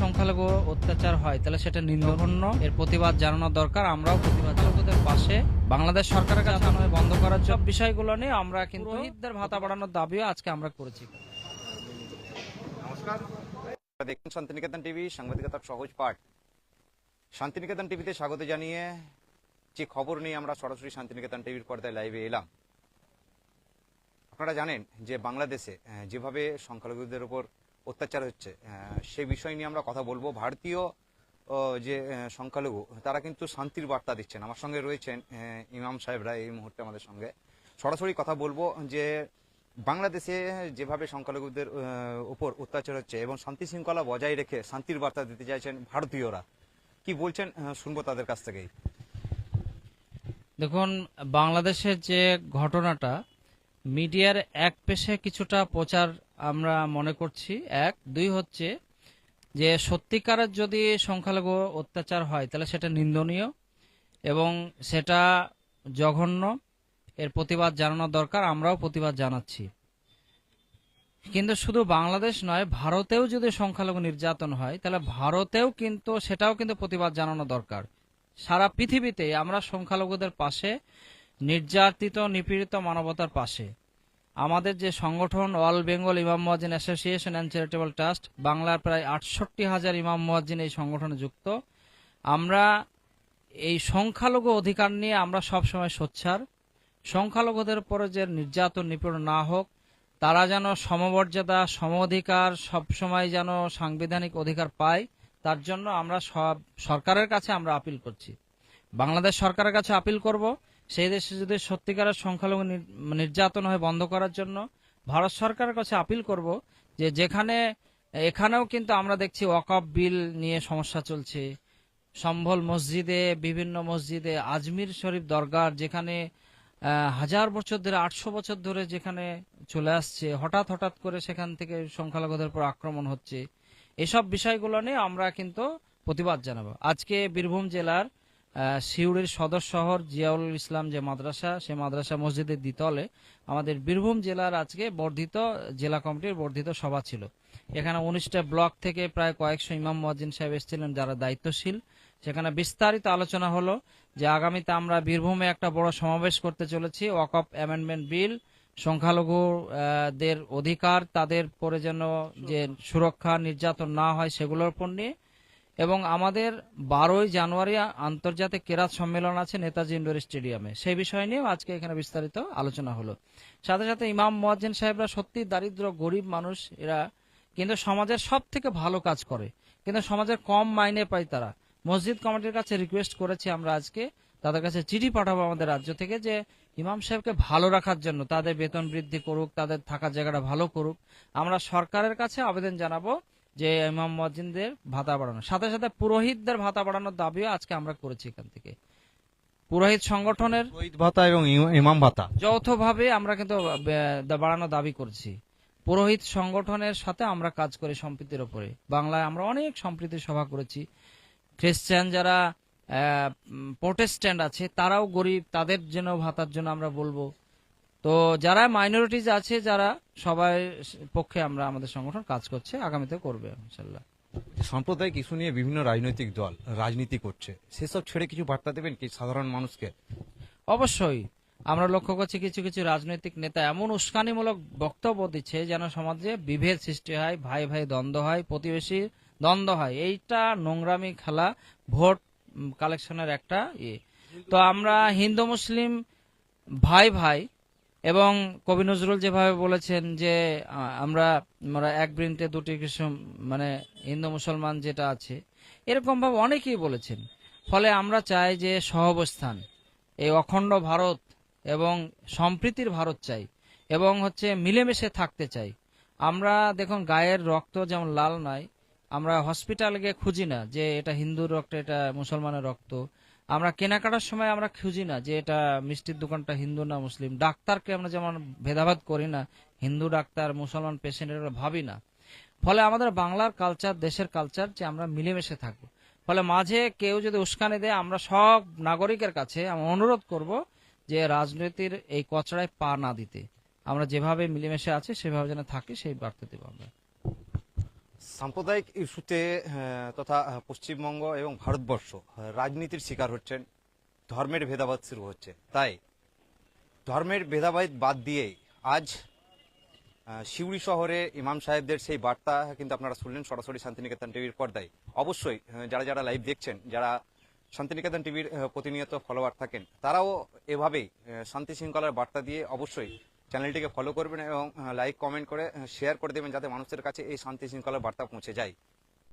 সংখ্যালঘু অত্যাচার হয় তাহলে সেটা নিন্দন্য এর প্রতিবাদ জানানো দরকার আমরাও প্রতিবাদ লোকদের পাশে। বাংলাদেশ সরকারের কাছে বন্ধ করার সব বিষয়গুলো নিয়ে আমরা কিন্তু ভাতা বাড়ানোর দাবিও আজকে আমরা করেছি। নমস্কার। দেখুন শান্তিনিকেতন টিভি সাংবাদিকতার সহজ পাঠ। শান্তিনিকেতন টিভিতে স্বাগত জানিয়ে যে খবর নিয়ে আমরা সরাসরি শান্তিনিকেতন টিভির পর্দায় লাইভে এলাম। আপনারা জানেন যে বাংলাদেশে যেভাবে সংখ্যালঘুদের উপর অত্যাচার হচ্ছে। সে বিষয় নিয়ে আমরা কথা বলব। ভারতীয় যে সংখ্যালঘু, তারা কিন্তু শান্তির বার্তা দিচ্ছেন। আমার সঙ্গে রয়েছেন ইমাম সাহেবরা এই মুহূর্তে আমাদের সঙ্গে। সরাসরি কথা বলব যে, বাংলাদেশে যেভাবে সংখ্যালঘুদের উপর অত্যাচার হচ্ছে এবং শান্তি শৃঙ্খলা বজায় রেখে শান্তির বার্তা দিতে চাইছেন ভারতীয়রা, কি বলছেন? শুনব তাদের কাছ থেকেই। দেখুন, বাংলাদেশের যে ঘটনাটা, মিডিয়ার এক পেশে কিছুটা প্রচার আমরা মনে করছি, এক। দুই হচ্ছে যে সত্যিকারের যদি সংখ্যালঘু অত্যাচার হয়, তাহলে সেটা নিন্দনীয় এবং সেটা জঘন্য। এর প্রতিবাদ জানানো দরকার, আমরাও প্রতিবাদ জানাচ্ছি। কিন্তু শুধু বাংলাদেশ নয়, ভারতেও যদি সংখ্যালঘু নির্যাতন হয়, তাহলে ভারতেও কিন্তু সেটাও কিন্তু প্রতিবাদ জানানো দরকার। সারা পৃথিবীতে আমরা সংখ্যালঘুদের পাশে, নির্যাতিত, নিপীড়িত, মানবতার পাশে। আমাদের যে সংগঠন অল বেঙ্গল ইমাম মুয়াজ্জিন অ্যাসোসিয়েশন অ্যান্ড চ্যারিটেবল ট্রাস্ট, বাংলার প্রায় আটষট্টি হাজার ইমাম মুয়াজ্জিন এই সংগঠনে যুক্ত। আমরা এই সংখ্যালঘু অধিকার নিয়ে আমরা সবসময় সোচ্চার। সংখ্যালঘুদের উপরে যে নির্যাতন নিপীড়ন না হোক, তারা যেন সমমর্যাদা সম অধিকার সবসময় যেন সাংবিধানিক অধিকার পায়, তার জন্য আমরা সব সরকারের কাছে আমরা আপিল করছি। বাংলাদেশ সরকারের কাছে আপিল করব। সেই দেশে যদি সত্যিকারের সংখ্যালঘু নির্যাতন হয় বন্ধ করার জন্য, ভারত সরকারের কাছে আপিল করব যে যেখানে, এখানেও কিন্তু আমরা দেখছি ওয়াকফ বিল নিয়ে সমস্যা চলছে। সম্ভল মসজিদে, বিভিন্ন মসজিদে, আজমির শরীফ দরগার যেখানে হাজার বছর ধরে, আটশো বছর ধরে যেখানে চলে আসছে, হঠাৎ হঠাৎ করে সেখান থেকে সংখ্যালঘুদের উপর আক্রমণ হচ্ছে। এসব বিষয়গুলো নিয়ে আমরা কিন্তু প্রতিবাদ জানাব। আজকে বীরভূম জেলার সিউড়ির সদর শহর জিয়াউল ইসলাম যে মাদ্রাসা, সে মাদ্রাসা মসজিদের দ্বিতলে আমাদের বীরভূম জেলার আজকে বর্ধিত জেলা কমিটির বর্ধিত সভা ছিল। এখানে উনিশটা ব্লক থেকে প্রায় কয়েকশো ইমাম মুয়াজ্জিন সাহেব এসেছিলেন যারা দায়িত্বশীল। সেখানে বিস্তারিত আলোচনা হলো যে আগামীতে আমরা বীরভূমে একটা বড় সমাবেশ করতে চলেছি ওয়াকফ অ্যামেন্ডমেন্ট বিল। সংখ্যালঘু দের অধিকার, তাদের পরে যেন যে সুরক্ষা, নির্যাতন না হয় সেগুলোর উপর নিয়ে। এবং আমাদের বারোই জানুয়ারি আন্তর্জাতিক কেরাত সম্মেলন আছে নেতাজি ইন্ডোর স্টেডিয়ামে। সেই বিষয় নিয়েও আজকে এখানে বিস্তারিত আলোচনা হলো। সাথে সাথে ইমাম মুয়াজ্জিন সাহেবরা সত্যি দারিদ্র, গরিব মানুষ, এরা কিন্তু সমাজের সব থেকে ভালো কাজ করে। কিন্তু সমাজের কম মাইনে পায় তারা। মসজিদ কমিটির কাছে রিকোয়েস্ট করেছি আমরা আজকে। তাদের কাছে চিঠি পাঠাবো আমাদের রাজ্য থেকে যে ইমাম সাহেবকে ভালো রাখার জন্য, তাদের বেতন বৃদ্ধি করুক, তাদের থাকার জায়গাটা ভালো করুক। আমরা সরকারের কাছে আবেদন জানাব যে ইমাম মুয়াজ্জিনদের ভাতা বাড়ানো। সাথে সাথে পুরোহিতদের ভাতা বাড়ানোর দাবিও আজকে আমরা করেছি এখান থেকে। পুরোহিত সংগঠনের ভাতা এবং ইমাম ভাতা। যৌথভাবে আমরা কিন্তু বাড়ানোর দাবি করছি। পুরোহিত সংগঠনের সাথে আমরা কাজ করি সম্প্রীতির ওপরে। বাংলায় আমরা অনেক সম্প্রীতির সভা করেছি। খ্রিস্টান যারা প্রোটেস্ট্যান্ট আছে তারাও গরিব তাদের জন্য ভাতার জন্য আমরা বলব। তো যারা মাইনরিটিজ আছে যারা সবাই পক্ষে আমরা আমাদের সংগঠন কাজ করছে আগামীতে করবে ইনশাল্লাহ সাম্প্রদায়িক ইস্যু নিয়ে বিভিন্ন রাজনৈতিক দল রাজনীতি করছে সেসব ছেড়ে কিছু বার্তা দেবেন কি সাধারণ মানুষকে? অবশ্যই। আমরা লক্ষ্য করছি কিছু কিছু রাজনৈতিক নেতা এমন উস্কানিমূলক বক্তব্য দিচ্ছে যেন সমাজে বিভেদ সৃষ্টি হয় ভাই ভাই দ্বন্দ্ব হয় প্রতিবেশী দ্বন্দ্ব হয়। এইটা নোংরামি খেলা ভোট কালেকশনের একটা ইয়ে। তো আমরা হিন্দু মুসলিম ভাই ভাই এবং কবি নজরুল যেভাবে বলেছেন যে আমরা আমরা এক বৃন্তে দুটি কিছু মানে হিন্দু মুসলমান যেটা আছে এরকমভাবে অনেকেই বলেছেন। ফলে আমরা চাই যে সহবস্থান, এই অখণ্ড ভারত এবং সম্প্রীতির ভারত চাই এবং হচ্ছে মিলেমিশে থাকতে চাই। আমরা দেখুন, গায়ের রক্ত যেমন লাল নয়, আমরা হসপিটালে গিয়ে খুঁজি না যে এটা হিন্দুর রক্ত, এটা মুসলমানের রক্ত। আমরা কেনাকাটার সময় আমরা খুঁজি না যে এটা মিষ্টির দোকানটা হিন্দু না মুসলিম। ডাক্তারকে আমরা যেমন ভেদাভেদ করি না, হিন্দু ডাক্তার, মুসলমান পেশেন্ট এটা ভাবি না। ফলে আমাদের বাংলার কালচার দেশের কালচার যে আমরা মিলেমিশে থাকব। ফলে মাঝে কেউ যদি উস্কানি দেয়, আমরা সব নাগরিকের কাছে আমি অনুরোধ করব যে রাজনীতির এই কচড়ায় পা না দিতে। আমরা যেভাবে মিলেমিশে আছি, সেভাবে যেন থাকি, সেই বার্তা দেবো আমরা। সাম্প্রদায়িক ইস্যুতে তথা পশ্চিমবঙ্গ এবং ভারতবর্ষ রাজনীতির শিকার হচ্ছেন। ধর্মের ভেদাভেদ শুরু হচ্ছে। তাই, ধর্মের ভেদাভেদ বাদ দিয়ে আজ সিউড়ি শহরে ইমাম সাহেবদের সেই বার্তা কিন্তু আপনারা শুনলেন সরাসরি শান্তিনিকেতন টিভির পর্দায়। অবশ্যই যারা যারা লাইভ দেখছেন, যারা শান্তিনিকেতন টিভির প্রতিনিয়ত ফলোয়ার থাকেন, তারাও এভাবেই শান্তি শৃঙ্খলার বার্তা দিয়ে অবশ্যই চ্যানেলটিকে ফলো করবেন এবং লাইক কমেন্ট করে শেয়ার করে দেবেন যাতে মানুষের কাছে এই শান্তি শৃঙ্খলার বার্তা পৌঁছে যায়।